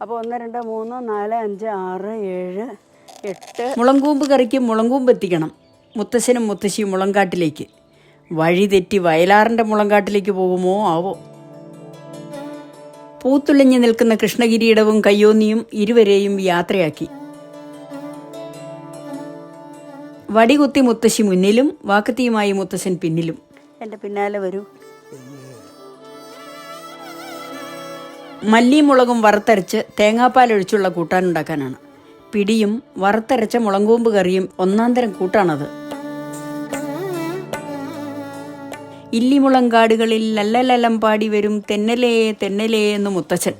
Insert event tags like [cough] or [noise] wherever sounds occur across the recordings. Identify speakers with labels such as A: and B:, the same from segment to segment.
A: അപ്പോൾ ഒന്ന് രണ്ട് മൂന്ന് നാല് അഞ്ച് ആറ് ഏഴ് എട്ട്.
B: മുളങ്കൂമ്പ് കറിക്ക് മുളങ്കൂമ്പ് എത്തിക്കണം. മുത്തശ്ശനും മുത്തശ്ശിയും മുളങ്കാട്ടിലേക്ക്. വഴി തെറ്റി വയലാറിന്റെ മുളങ്കാട്ടിലേക്ക് പോകുമോ? ആവോ. പൂത്തുലഞ്ഞു നിൽക്കുന്ന കൃഷ്ണകിരീടവും കയ്യോന്നിയും ഇരുവരെയും യാത്രയാക്കി. വടികുത്തി മുത്തശ്ശി മുന്നിലും വാക്കത്തിയുമായി മുത്തശ്ശൻ പിന്നിലും.
A: എന്റെ പിന്നാലെ വരൂ.
B: മല്ലിയും മുളകും വറുത്തരച്ച് തേങ്ങാപ്പാലൊഴിച്ചുള്ള കൂട്ടാനുണ്ടാക്കാനാണ് പിടിയും വറുത്തരച്ച മുളങ്കൂമ്പ് കറിയും ഒന്നാം തരം കൂട്ടാണത്. ഇല്ലിമുളങ്കാടുകളിൽ ലല്ലലലം പാടി വരും തെന്നലേ തെന്നലേ എന്ന് മുത്തച്ഛൻ.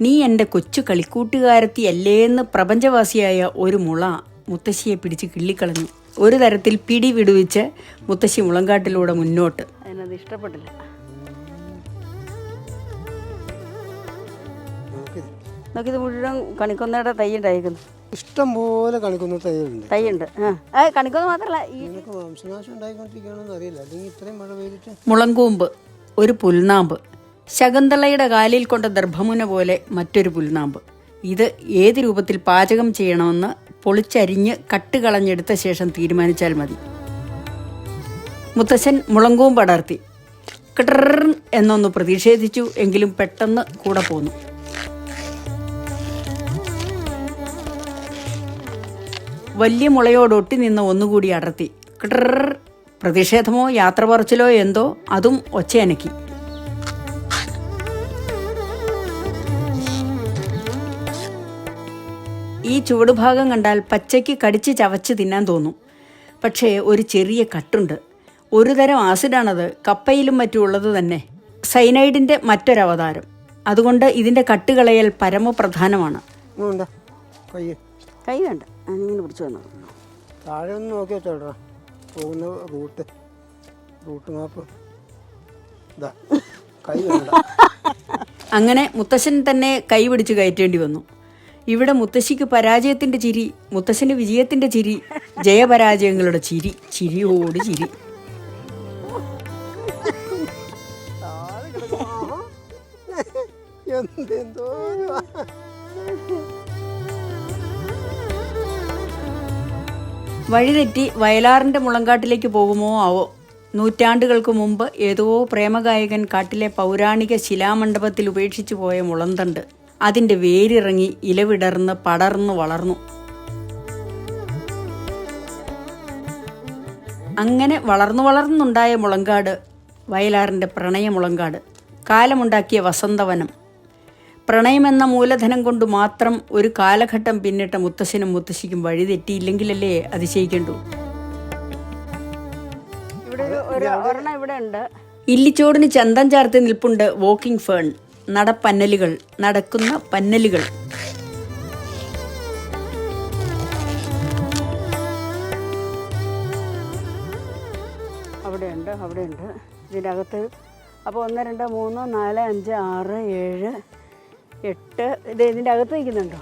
B: നീ എന്റെ കൊച്ചു കളിക്കൂട്ടുകാരത്തിയല്ലേന്ന് പ്രപഞ്ചവാസിയായ ഒരു മുള മുത്തശ്ശിയെ പിടിച്ച് കിള്ളിക്കളഞ്ഞു. ഒരു തരത്തിൽ പിടി വിടുവിച്ച് മുത്തശ്ശി മുളങ്കാട്ടിലൂടെ മുന്നോട്ട്.
A: അതിനത് ഇഷ്ടപ്പെട്ടില്ല. നോക്കിയത് മുഴുവൻ കണിക്കൊന്നയുടെ തൈ ഉണ്ടായിരിക്കുന്നു.
C: ഇഷ്ടം പോലെ കളിക്കുന്ന തൈയുണ്ട്.
A: തൈയുണ്ട് ആ. കണിക്കൊന്ന് കണിക്കൊന്ന മാത്രമല്ല ഈ
C: ഇതിനൊക്കെ വംശനാശം ഉണ്ടായിക്കൊണ്ടിരിക്കുകയാണെന്ന് അറിയില്ല. അല്ലെങ്കിൽ ഇത്രയും മഴ പെയ്തിട്ട്
B: മുളങ്കൂമ്പ് ഒരു പുൽനാമ്പ്. ശകുന്തളയുടെ കാലിൽ കൊണ്ട ദർഭമുന പോലെ മറ്റൊരു പുൽനാമ്പ്. ഇത് ഏത് രൂപത്തിൽ പാചകം ചെയ്യണമെന്ന് പൊളിച്ചരിഞ്ഞ് കട്ട് കളഞ്ഞെടുത്ത ശേഷം തീരുമാനിച്ചാൽ മതി. മുത്തശ്ശൻ മുളങ്കൂമ്പ് അടർത്തി. കിട്ടർ എന്നൊന്ന് പ്രതിഷേധിച്ചു എങ്കിലും പെട്ടെന്ന് കൂടെ പോന്നു. വലിയ മുളയോട് ഒട്ടി നിന്ന് ഒന്നുകൂടി അടർത്തി. കിട്ടർ പ്രതിഷേധമോ യാത്ര പറച്ചിലോ എന്തോ അതും ഒച്ചയനക്കി. ഈ ചുവടുഭാഗം കണ്ടാൽ പച്ചയ്ക്ക് കടിച്ച് ചവച്ച് തിന്നാൻ തോന്നും. പക്ഷേ ഒരു ചെറിയ കട്ടുണ്ട്. ഒരു തരം ആസിഡാണത് കപ്പയിലും മറ്റും ഉള്ളത് തന്നെ. സൈനൈഡിന്റെ മറ്റൊരവതാരം. അതുകൊണ്ട് ഇതിന്റെ കട്ടുകളയൽ പരമപ്രധാനമാണ്.
C: ഉണ്ടാ കൈ.
A: വേണ്ട. അങ്ങനെ പിടിച്ചു വന്നു
C: താഴെ ഒന്ന് നോക്കി പോകുന്ന റൂട്ട്. Route map. ഇതാ കൈ [laughs]
B: അങ്ങനെ മുത്തശ്ശൻ തന്നെ കൈ പിടിച്ച് കയറ്റേണ്ടി വന്നു. ഇവിടെ മുത്തശ്ശിക്ക് പരാജയത്തിന്റെ ചിരി മുത്തശ്ശന് വിജയത്തിന്റെ ചിരി ജയപരാജയങ്ങളുടെ ചിരി ചിരിയോട് ചിരി. വഴിതെറ്റി വയലാറിന്റെ മുളങ്കാട്ടിലേക്ക് പോകുമോ ആവോ? നൂറ്റാണ്ടുകൾക്ക് മുമ്പ് ഏതോ പ്രേമഗായകൻ കാട്ടിലെ പൗരാണിക ശിലാമണ്ഡപത്തിൽ ഉപേക്ഷിച്ചു പോയ മുളന്തണ്ട്. അതിന്റെ വേരിറങ്ങി ഇലവിടർന്ന് പടർന്നു വളർന്നു. അങ്ങനെ വളർന്നു വളർന്നുണ്ടായ മുളങ്കാട് വയലാറിന്റെ പ്രണയമുളങ്കാട് കാലമുണ്ടാക്കിയ വസന്തവനം. പ്രണയമെന്ന മൂലധനം കൊണ്ട് മാത്രം ഒരു കാലഘട്ടം പിന്നിട്ട മുത്തശ്ശനും മുത്തശ്ശിക്കും വഴി തെറ്റിയില്ലെങ്കിലല്ലേ അതിശയിക്കണ്ടു. ഇല്ലിച്ചോടിന് ചന്തം ചാർത്തി നിൽപ്പുണ്ട് വോക്കിംഗ് ഫേൺ. നടപ്പന്നലുകൾ നടക്കുന്ന പന്നലുകൾ.
A: അവിടെയുണ്ട് അവിടെയുണ്ട്. അകത്ത് അപ്പോൾ ഒന്ന് രണ്ട് മൂന്ന് നാല് അഞ്ച് ആറ് ഏഴ് എട്ട് ഇത് ഇതിന്റെ അകത്ത് നിൽക്കുന്നുണ്ടോ?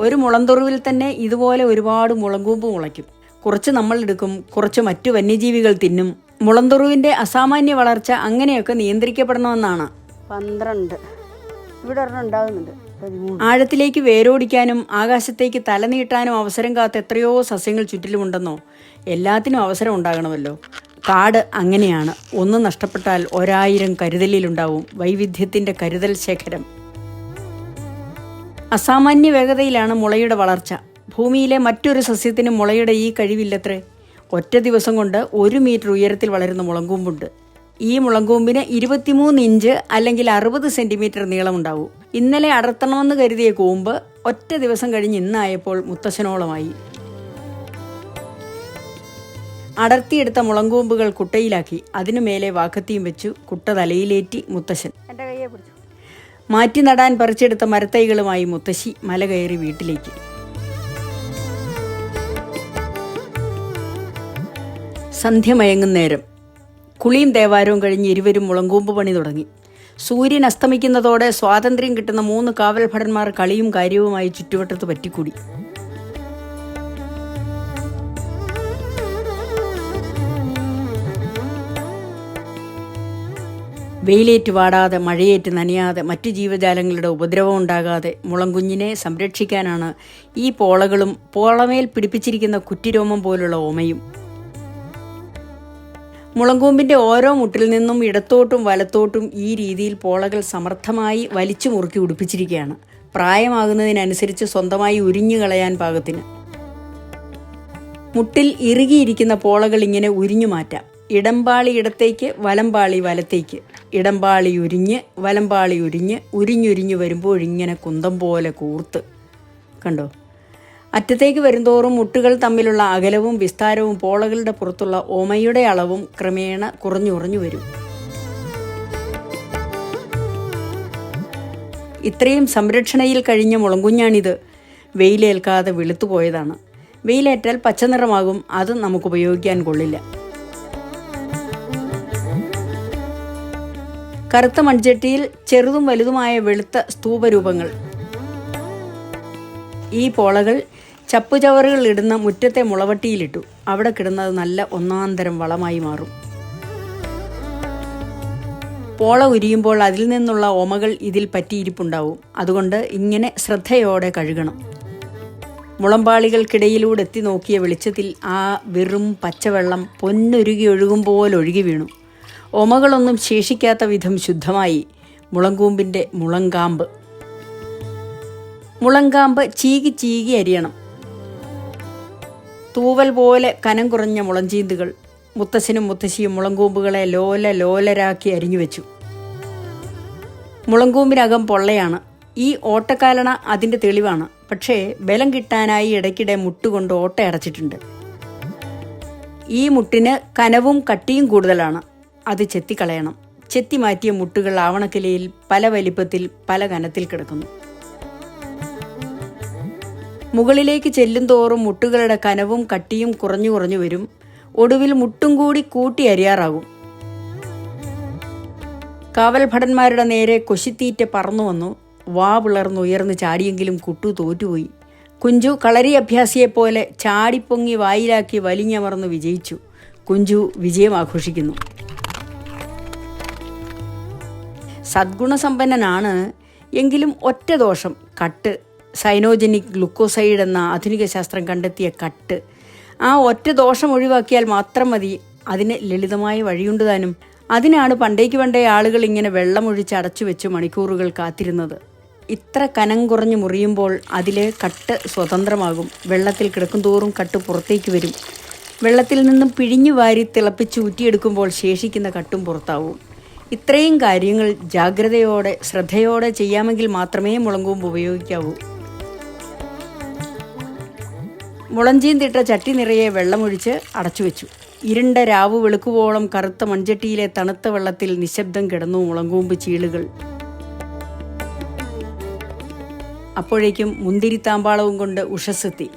B: ഒരു മുളന്തുറുവിൽ തന്നെ ഇതുപോലെ ഒരുപാട് മുളങ്കൂമ്പ് മുളയ്ക്കും. കുറച്ച് നമ്മൾ എടുക്കും കുറച്ച് മറ്റു വന്യജീവികൾ തിന്നും. മുളന്തുറുവിന്റെ അസാമാന്യ വളർച്ച അങ്ങനെയൊക്കെ നിയന്ത്രിക്കപ്പെടണമെന്നാണ്.
A: പന്ത്രണ്ട്. ഇവിടെ ഒരെണ്ണം ഉണ്ടാകുന്നുണ്ട്
B: ആഴത്തിലേക്ക് വേരോടിക്കാനും ആകാശത്തേക്ക് തലനീട്ടാനും അവസരം കാത്ത എത്രയോ സസ്യങ്ങൾ ചുറ്റിലുമുണ്ടെന്നോ എല്ലാത്തിനും അവസരം ഉണ്ടാകണമല്ലോ. കാട് അങ്ങനെയാണ്. ഒന്ന് നഷ്ടപ്പെട്ടാൽ ഒരായിരം കരുതലിലുണ്ടാവും. വൈവിധ്യത്തിന്റെ കരുതൽ ശേഖരം. അസാമാന്യ വേഗതയിലാണ് മുളയുടെ വളർച്ച. ഭൂമിയിലെ മറ്റൊരു സസ്യത്തിന് മുളയുടെ ഈ കഴിവില്ലത്രേ. ഒറ്റ ദിവസം കൊണ്ട് ഒരു മീറ്റർ ഉയരത്തിൽ വളരുന്ന മുളങ്കൂമ്പുണ്ട്. ഈ മുളങ്കൂമ്പിന് ഇരുപത്തിമൂന്ന് ഇഞ്ച് അല്ലെങ്കിൽ അറുപത് സെന്റിമീറ്റർ നീളമുണ്ടാവും ഇന്നലെ അടർത്തണമെന്ന് കരുതിയ കൂമ്പ് ഒറ്റ ദിവസം കഴിഞ്ഞ് ഇന്നായപ്പോൾ മുത്തശ്ശനോളമായി. അടർത്തിയെടുത്ത മുളങ്കൂമ്പുകൾ കുട്ടയിലാക്കി. അതിനു മേലെ വാക്കത്തിയും വെച്ചു. കുട്ട തലയിലേറ്റി മുത്തശ്ശൻ. മാറ്റി നടാൻ പറിച്ചെടുത്ത മരത്തൈകളുമായി മുത്തശ്ശി മല കയറി വീട്ടിലേക്ക്. സന്ധ്യമയങ്ങുന്നേരം. കുളിയും ദേവാരവും കഴിഞ്ഞ് ഇരുവരും മുളങ്കൂമ്പ് പണി തുടങ്ങി. സൂര്യൻ അസ്തമിക്കുന്നതോടെ സ്വാതന്ത്ര്യം കിട്ടുന്ന മൂന്ന് കാവൽ ഭടന്മാർ കളിയും കാര്യവുമായി ചുറ്റുവട്ടത്ത് പറ്റിക്കൂടി. വെയിലേറ്റ് വാടാതെ മഴയേറ്റ് നനയാതെ മറ്റു ജീവജാലങ്ങളുടെ ഉപദ്രവം ഉണ്ടാകാതെ മുളങ്കുഞ്ഞിനെ സംരക്ഷിക്കാനാണ് ഈ പോളകളും പോളമേൽ പിടിപ്പിച്ചിരിക്കുന്ന കുറ്റിരോമം പോലുള്ള ഓമയും. മുളങ്കൂമ്പിന്റെ ഓരോ മുട്ടിൽ നിന്നും ഇടത്തോട്ടും വലത്തോട്ടും ഈ രീതിയിൽ പോളകൾ സമർത്ഥമായി വലിച്ചു മുറുക്കി ഉടുപ്പിച്ചിരിക്കുകയാണ്. പ്രായമാകുന്നതിനനുസരിച്ച് സ്വന്തമായി ഉരിഞ്ഞു കളയാൻ പാകത്തിന്. മുട്ടിൽ ഇറുകിയിരിക്കുന്ന പോളകൾ ഇങ്ങനെ ഉരിഞ്ഞു മാറ്റാം. ഇടംപാളി ഇടത്തേക്ക് വലംപാളി വലത്തേക്ക്. ഇടംപാളി ഉരിഞ്ഞ് വലംപാളി ഉരിഞ്ഞ് ഉരിഞ്ഞുരിഞ്ഞ് വരുമ്പോൾ ഇങ്ങനെ കുന്തം പോലെ കൂർത്ത്. കണ്ടോ? അറ്റത്തേക്ക് വരുന്തോറും മുട്ടുകൾ തമ്മിലുള്ള അകലവും വിസ്താരവും പോളകളുടെ പുറത്തുള്ള ഓമയുടെ അളവും ക്രമേണ കുറഞ്ഞു കുറഞ്ഞു വരും. ഇത്രയും സംരക്ഷണയിൽ കഴിഞ്ഞ മുളങ്കുഞ്ഞാണിത്. വെയിലേൽക്കാതെ വെളുത്തുപോയതാണ് വെയിലേറ്റാൽ പച്ചനിറമാകും അത് നമുക്ക് ഉപയോഗിക്കാൻ കൊള്ളില്ല. കറുത്ത മൺചട്ടിയിൽ ചെറുതും വലുതുമായ വെളുത്ത സ്തൂപരൂപങ്ങൾ. ഈ പോളകൾ ചപ്പുചവറുകൾ ഇടുന്ന മുറ്റത്തെ മുളവട്ടിയിലിട്ടു. അവിടെ കിടന്നത് നല്ല ഒന്നാന്തരം വളമായി മാറും. പോള ഉരിയുമ്പോൾ അതിൽ നിന്നുള്ള ഓമകൾ ഇതിൽ പറ്റിയിരിപ്പുണ്ടാവും. അതുകൊണ്ട് ഇങ്ങനെ ശ്രദ്ധയോടെ കഴുകണം. മുളമ്പാളികൾക്കിടയിലൂടെ എത്തി നോക്കിയ വെളിച്ചത്തിൽ ആ വെറും പച്ചവെള്ളം പൊന്നൊരുകി ഒഴുകും പോലെ ഒഴുകി വീണു. ഓമകളൊന്നും ശേഷിക്കാത്ത വിധം ശുദ്ധമായി. മുളങ്കൂമ്പിന്റെ മുളങ്കാമ്പ്. മുളങ്കാമ്പ് ചീകി ചീകി അരിയണം. തൂവൽ പോലെ കനം കുറഞ്ഞ മുളഞ്ചീന്തുകൾ മുത്തശ്ശനും മുത്തശ്ശിയും മുളങ്കൂമ്പുകളെ ലോല ലോലരാക്കി അരിഞ്ഞു വെച്ചു. മുളങ്കൂമ്പിനകം പൊള്ളയാണ്. ഈ ഓട്ടക്കാലണ അതിന്റെ തെളിവാണ്. പക്ഷേ ബലം കിട്ടാനായി ഇടയ്ക്കിടെ മുട്ടുകൊണ്ട് ഓട്ട അടച്ചിട്ടുണ്ട്. ഈ മുട്ടിന് കനവും കട്ടിയും കൂടുതലാണ്. അത് ചെത്തിക്കളയണം. ചെത്തി മാറ്റിയ മുട്ടുകൾ ആവണക്കിലയിൽ പല വലിപ്പത്തിൽ പല കനത്തിൽ കിടക്കുന്നു. മുകളിലേക്ക് ചെല്ലും തോറും മുട്ടുകളുടെ കനവും കട്ടിയും കുറഞ്ഞു കുറഞ്ഞു വരും. ഒടുവിൽ മുട്ടും കൂടി കൂട്ടി അരിയാറാകും. കാവൽ ഭടന്മാരുടെ നേരെ കൊശിത്തീറ്റ പറന്നു വന്നു. വാ പിളർന്ന് ഉയർന്ന് ചാടിയെങ്കിലും കുട്ടു തോറ്റുപോയി. കുഞ്ചു കളരി അഭ്യാസിയെപ്പോലെ ചാടിപ്പൊങ്ങി വായിലാക്കി വലിഞ്ഞമർന്ന് വിജയിച്ചു. കുഞ്ചു വിജയം ആഘോഷിക്കുന്നു. സദ്ഗുണസമ്പന്നനാണ് എങ്കിലും ഒറ്റ ദോഷം കട്ട് സൈനോജനിക് ഗ്ലൂക്കോസൈഡ് എന്ന ആധുനിക ശാസ്ത്രം കണ്ടെത്തിയ കട്ട്. ആ ഒറ്റ ദോഷം ഒഴിവാക്കിയാൽ മാത്രം മതി. അതിന് ലളിതമായ വഴിയുണ്ട് താനും അതിനാണ് പണ്ടേക്ക് പണ്ടേ ആളുകൾ ഇങ്ങനെ വെള്ളമൊഴിച്ച് അടച്ചു വെച്ച് മണിക്കൂറുകൾ കാത്തിരുന്നത്. ഇത്ര കനം കുറഞ്ഞ് മുറിയുമ്പോൾ അതിലെ കട്ട് സ്വതന്ത്രമാകും. വെള്ളത്തിൽ കിടക്കും തോറും കട്ട് പുറത്തേക്ക് വരും. വെള്ളത്തിൽ നിന്നും പിഴിഞ്ഞു വാരി തിളപ്പിച്ച് ഊറ്റിയെടുക്കുമ്പോൾ ശേഷിക്കുന്ന കട്ടും പുറത്താവും. ഇത്രയും കാര്യങ്ങൾ ജാഗ്രതയോടെ ശ്രദ്ധയോടെ ചെയ്യാമെങ്കിൽ മാത്രമേ മുളങ്കുമ്പ് ഉപയോഗിക്കാവൂ. മുളഞ്ചീന്തിട്ട ചട്ടി നിറയെ വെള്ളമൊഴിച്ച് അടച്ചു വെച്ചു ഇരുണ്ട രാവ് വെളുക്കുവോളം കറുത്ത മൺചട്ടിയിലെ തണുത്ത വെള്ളത്തിൽ നിശബ്ദം കിടന്നു മുളങ്കൂമ്പ് ചീളുകൾ. അപ്പോഴേക്കും മുന്തിരിത്താമ്പാളവും കൊണ്ട് ഉഷസ്സെത്തി.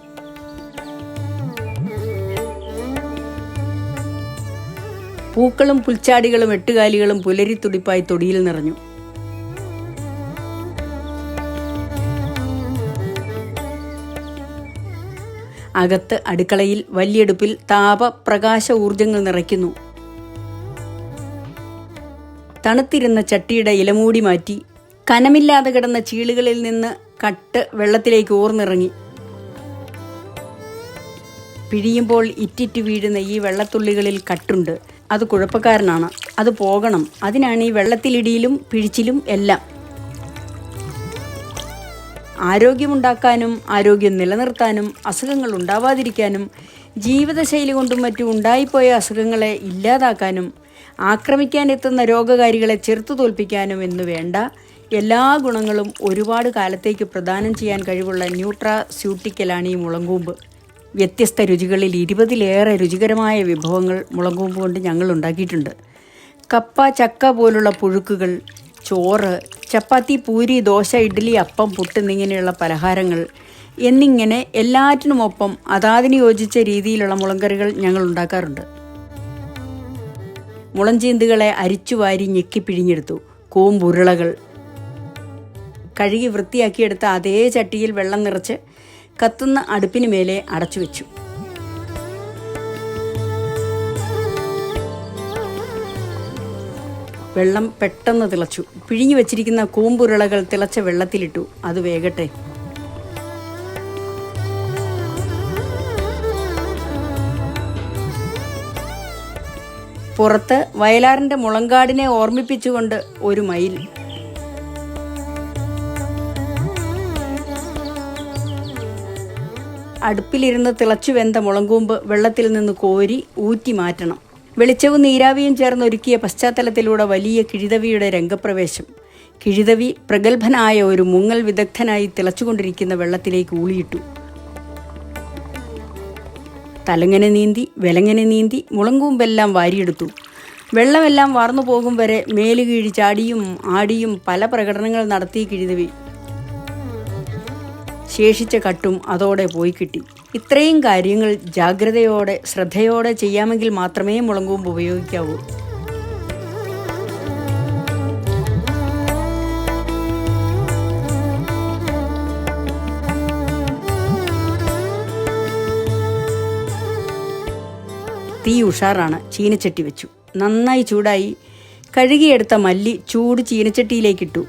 B: പൂക്കളും പുൽച്ചാടികളും എട്ടുകാലികളും പുലരിത്തുടിപ്പായി തൊടിയിൽ നിറഞ്ഞു. അകത്ത് അടുക്കളയിൽ വലിയെടുപ്പിൽ താപപ്രകാശ ഊർജങ്ങൾ നിറയ്ക്കുന്നു. തണുത്തിരുന്ന ചട്ടിയുടെ ഇലമൂടി മാറ്റി കനമില്ലാതെ കിടന്ന ചീളുകളിൽ നിന്ന് കട്ട് വെള്ളത്തിലേക്ക് ഊർന്നിറങ്ങി പിഴിയുമ്പോൾ ഇറ്റിറ്റ് വീഴുന്ന ഈ വെള്ളത്തുള്ളികളിൽ കട്ടുണ്ട്. അത് കുഴപ്പക്കാരനാണ്. അത് പോകണം. അതിനാണ് ഈ വെള്ളത്തിലിടിയിലും പിഴിച്ചിലും എല്ലാം. ആരോഗ്യമുണ്ടാക്കാനും ആരോഗ്യം നിലനിർത്താനും അസുഖങ്ങൾ ഉണ്ടാവാതിരിക്കാനും ജീവിതശൈലി കൊണ്ടും മറ്റും ഉണ്ടായിപ്പോയ അസുഖങ്ങളെ ഇല്ലാതാക്കാനും ആക്രമിക്കാൻ ആക്രമിക്കാനെത്തുന്ന രോഗകാരികളെ ചെറുത്തു തോൽപ്പിക്കാനും എന്നു വേണ്ട. എല്ലാ ഗുണങ്ങളും ഒരുപാട് കാലത്തേക്ക് പ്രദാനം ചെയ്യാൻ കഴിവുള്ള ന്യൂട്രാസ്യൂട്ടിക്കലാണ് ഈ മുളങ്കൂമ്പ്. വ്യത്യസ്ത രുചികളിൽ ഇരുപതിലേറെ രുചികരമായ വിഭവങ്ങൾ മുളങ്കൂമ്പ് കൊണ്ട് ഞങ്ങൾ ഉണ്ടാക്കിയിട്ടുണ്ട്. കപ്പ ചക്ക പോലുള്ള പുഴുക്കുകൾ ചോറ് ചപ്പാത്തി പൂരി ദോശ ഇഡ്ഡലി അപ്പം പുട്ട് എന്നിങ്ങനെയുള്ള പലഹാരങ്ങൾ. എന്നിങ്ങനെ എല്ലാറ്റിനുമൊപ്പം അതാതിന് യോജിച്ച രീതിയിലുള്ള മുളങ്കറികൾ ഞങ്ങൾ ഉണ്ടാക്കാറുണ്ട്. മുളഞ്ചീന്തുകളെ അരിച്ചു വാരി ഞെക്കി പിഴിഞ്ഞെടുത്തു. കൂമ്പുരുളകൾ. കഴുകി വൃത്തിയാക്കിയെടുത്ത അതേ ചട്ടിയിൽ വെള്ളം നിറച്ച് കത്തുന്ന അടുപ്പിന് മേലെ അടച്ചു വെച്ചു. വെള്ളം പെട്ടെന്ന് തിളച്ചു. പിഴിഞ്ഞു വെച്ചിരിക്കുന്ന കൂമ്പുരുളകൾ തിളച്ച വെള്ളത്തിലിട്ടു. അത് വേഗട്ടെ പുറത്ത് വയലാറിന്റെ മുളങ്കാടിനെ ഓർമ്മിപ്പിച്ചുകൊണ്ട് ഒരു മയിൽ. അടുപ്പിലിരുന്ന് തിളച്ചു വെന്ത മുളങ്കൂമ്പ് വെള്ളത്തിൽ നിന്ന് കോരി ഊറ്റി മാറ്റണം. വെളിച്ചവും നീരാവിയും ചേർന്ന് ഒരുക്കിയ പശ്ചാത്തലത്തിലൂടെ വലിയ കിഴിതവിയുടെ രംഗപ്രവേശം. കിഴിതവി പ്രഗത്ഭനായ ഒരു മുങ്ങൽ വിദഗ്ധനായി തിളച്ചുകൊണ്ടിരിക്കുന്ന വെള്ളത്തിലേക്ക് ഊളിയിട്ടു. തലങ്ങനെ നീന്തി വിലങ്ങനെ നീന്തി മുളങ്കൂമ്പെല്ലാം വാരിയെടുത്തു. വെള്ളമെല്ലാം വാർന്നു പോകും വരെ മേലുകീഴി ചാടിയും ആടിയും പല പ്രകടനങ്ങൾ നടത്തി കിഴിതവി. ശേഷിച്ച കട്ടും അതോടെ പോയി കിട്ടി. ഇത്രയും കാര്യങ്ങൾ ജാഗ്രതയോടെ ശ്രദ്ധയോടെ ചെയ്യാമെങ്കിൽ മാത്രമേ മുളങ്കൂമ്പ് ഉപയോഗിക്കാവൂ. തീ ഉഷാറാണ് ചീനച്ചട്ടി വെച്ചു. നന്നായി ചൂടായി. കഴുകിയെടുത്ത മല്ലി ചൂട് ചീനച്ചട്ടിയിലേക്കിട്ടു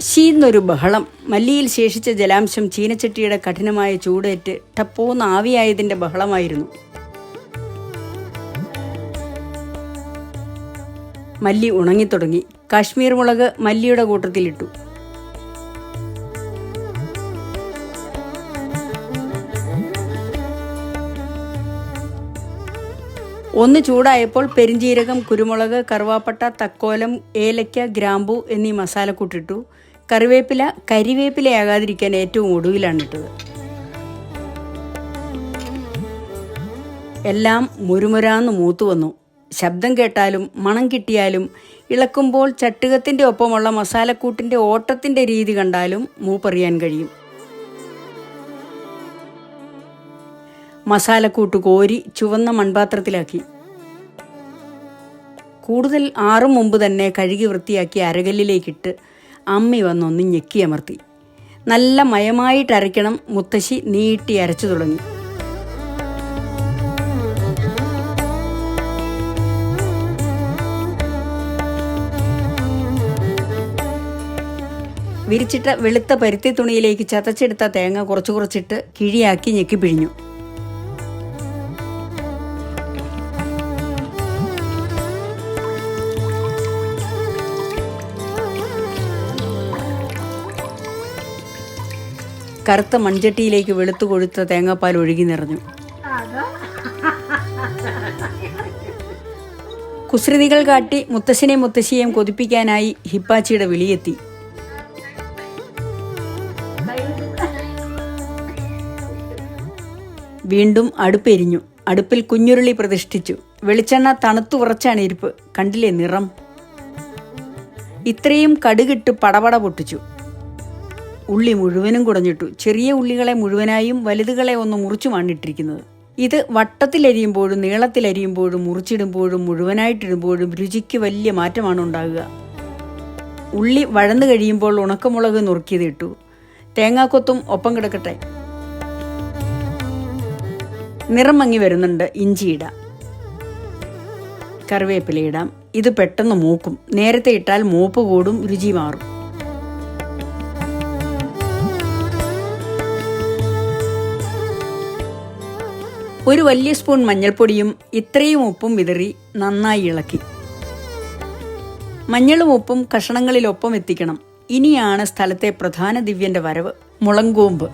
B: ശീന്നൊരു ബഹളം. മല്ലിയിൽ ശേഷിച്ച ജലാംശം ചീനച്ചട്ടിയുടെ കഠിനമായ ചൂടേറ്റ് ടപ്പോന്ന് ആവിയായതിന്റെ ബഹളമായിരുന്നു. മല്ലി ഉണങ്ങിത്തുടങ്ങി. കാശ്മീർ മുളക് മല്ലിയുടെ കൂട്ടത്തിലിട്ടു. ഒന്ന് ചൂടായപ്പോൾ പെരിഞ്ജീരകം കുരുമുളക് കറുവാപ്പട്ട തക്കോലം ഏലയ്ക്ക ഗ്രാമ്പു എന്നീ മസാലക്കൂട്ടിട്ടു. കറിവേപ്പില കരിവേപ്പിലയാകാതിരിക്കാൻ ഏറ്റവും ഒടുവിലാണ് ഇട്ടത്. എല്ലാം മുരുമുരാന്ന് മൂത്തു വന്നു. ശബ്ദം കേട്ടാലും മണം കിട്ടിയാലും ഇളക്കുമ്പോൾ ചട്ടുകത്തിന്റെ ഒപ്പമുള്ള മസാലക്കൂട്ടിന്റെ ഓട്ടത്തിന്റെ രീതി കണ്ടാലും മൂപ്പറിയാൻ കഴിയും. മസാലക്കൂട്ട് കോരി ചുവന്ന മൺപാത്രത്തിലാക്കി. കൂടുതൽ ആറും മുമ്പ് തന്നെ കഴുകി വൃത്തിയാക്കി അരകല്ലിലേക്കിട്ട് അമ്മി വന്നൊന്ന് ഞെക്കിയമർത്തി നല്ല മയമായിട്ട് അരയ്ക്കണം മുത്തശ്ശി നീട്ടി അരച്ചു തുടങ്ങി. വിരിച്ചിട്ട വെളുത്ത പരുത്തി തുണിയിലേക്ക് ചതച്ചെടുത്ത തേങ്ങ കുറച്ച് കുറച്ചിട്ട് കിഴിയാക്കി ഞെക്കി പിഴിഞ്ഞു. കറുത്ത മൺചട്ടിയിലേക്ക് വെളുത്തു കൊഴുത്ത തേങ്ങാപ്പാൽ ഒഴുകി നിറഞ്ഞു. കുസൃതികൾ കാട്ടി മുത്തശ്ശനെയും മുത്തശ്ശിയെയും കൊതിപ്പിക്കാനായി ഹിപ്പാച്ചിയുടെ വിളിയെത്തി. വീണ്ടും അടുപ്പെരിഞ്ഞു. അടുപ്പിൽ കുഞ്ഞുരുളി പ്രതിഷ്ഠിച്ചു. വെളിച്ചെണ്ണ തണുത്തു ഉറച്ചാണ് ഇരിപ്പ്. കണ്ടില്ലേ നിറം? ഇത്രയും കടുകിട്ട് പടപട പൊട്ടിച്ചു. ഉള്ളി മുഴുവനും കുടഞ്ഞിട്ടു. ചെറിയ ഉള്ളികളെ മുഴുവനായും വലുതുകളെ ഒന്ന് മുറിച്ചുമാണ് ഇട്ടിരിക്കുന്നത് ഇത് വട്ടത്തിലരിയുമ്പോഴും നീളത്തിലരിയുമ്പോഴും മുറിച്ചിടുമ്പോഴും മുഴുവനായിട്ടിടുമ്പോഴും രുചിക്ക് വലിയ മാറ്റമാണ് ഉണ്ടാകുക. ഉള്ളി വഴന്നു കഴിയുമ്പോൾ ഉണക്കമുളക് നുറുക്കിയത് ഇട്ടു തേങ്ങാക്കൊത്തും ഒപ്പം കിടക്കട്ടെ. നിറം മങ്ങി വരുന്നുണ്ട് ഇഞ്ചിയിടാം. കറിവേപ്പിലയിടാം. ഇത് പെട്ടെന്ന് മൂക്കും. നേരത്തെ ഇട്ടാൽ മൂപ്പ് കൂടും രുചി മാറും. ഒരു വലിയ സ്പൂൺ മഞ്ഞൾപ്പൊടിയും ഇത്രയും ഉപ്പും വിതറി നന്നായി ഇളക്കി. മഞ്ഞളും ഉപ്പും കഷണങ്ങളിലൊപ്പം എത്തിക്കണം. ഇനിയാണ് സ്ഥലത്തെ പ്രധാന ദിവ്യന്റെ വരവ് മുളങ്കൂമ്പ്.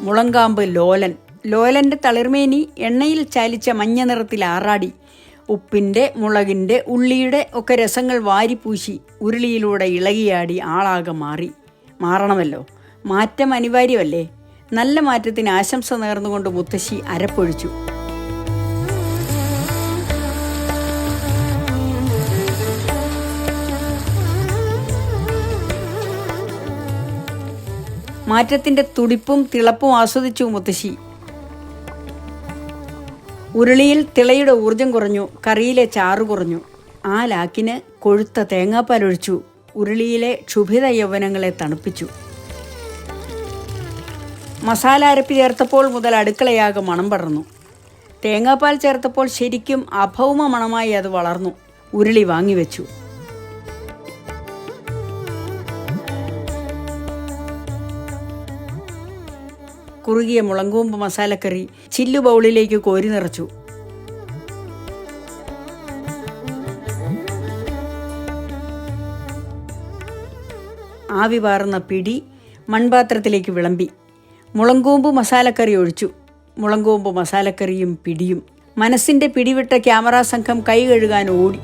B: മുളങ്കാമ്പ് ലോലൻ. ലോലന്റെ തളിർമേനി എണ്ണയിൽ ചാലിച്ച മഞ്ഞ നിറത്തിൽ ആറാടി. ഉപ്പിന്റെ മുളകിന്റെ ഉള്ളിയുടെ ഒക്കെ രസങ്ങൾ വാരിപ്പൂശി ഉരുളിയിലൂടെ ഇളകിയാടി ആളാകെ മാറി. മാറണമല്ലോ. മാറ്റം അനിവാര്യമല്ലേ? നല്ല മാറ്റത്തിന് ആശംസ നേർന്നുകൊണ്ട് മുത്തശ്ശി അരപ്പൊഴിച്ചു. മാറ്റത്തിന്റെ തുടിപ്പും തിളപ്പും ആസ്വദിച്ചു മുത്തശ്ശി. ഉരുളിയിൽ തിളയുടെ ഊർജം കുറഞ്ഞു കറിയിലെ ചാറ് കുറഞ്ഞു. ആ ലാക്കിന് കൊഴുത്ത തേങ്ങാപ്പാലൊഴിച്ചു ഉരുളിയിലെ ക്ഷുഭിത യൗവനങ്ങളെ തണുപ്പിച്ചു. മസാല അരപ്പ് ചേർത്തപ്പോൾ മുതൽ അടുക്കളയാകെ മണം പടർന്നു. തേങ്ങാപ്പാൽ ചേർത്തപ്പോൾ ശരിക്കും അഭൗമ മണമായി അത് വളർന്നു. ഉരുളി വാങ്ങിവെച്ചു കുറുകിയ മുളങ്കൂമ്പ് മസാലക്കറി ചില്ലു ബൗളിലേക്ക് കോരി നിറച്ചു. ആവി പാറുന്ന പിടി മൺപാത്രത്തിലേക്ക് വിളമ്പി. മുളങ്കൂമ്പ് മസാലക്കറി ഒഴിച്ചു. മുളങ്കൂമ്പ് മസാലക്കറിയും പിടിയും. മനസ്സിന്റെ പിടിവിട്ട ക്യാമറ സംഘം കൈ കഴുകാൻ ഓടി.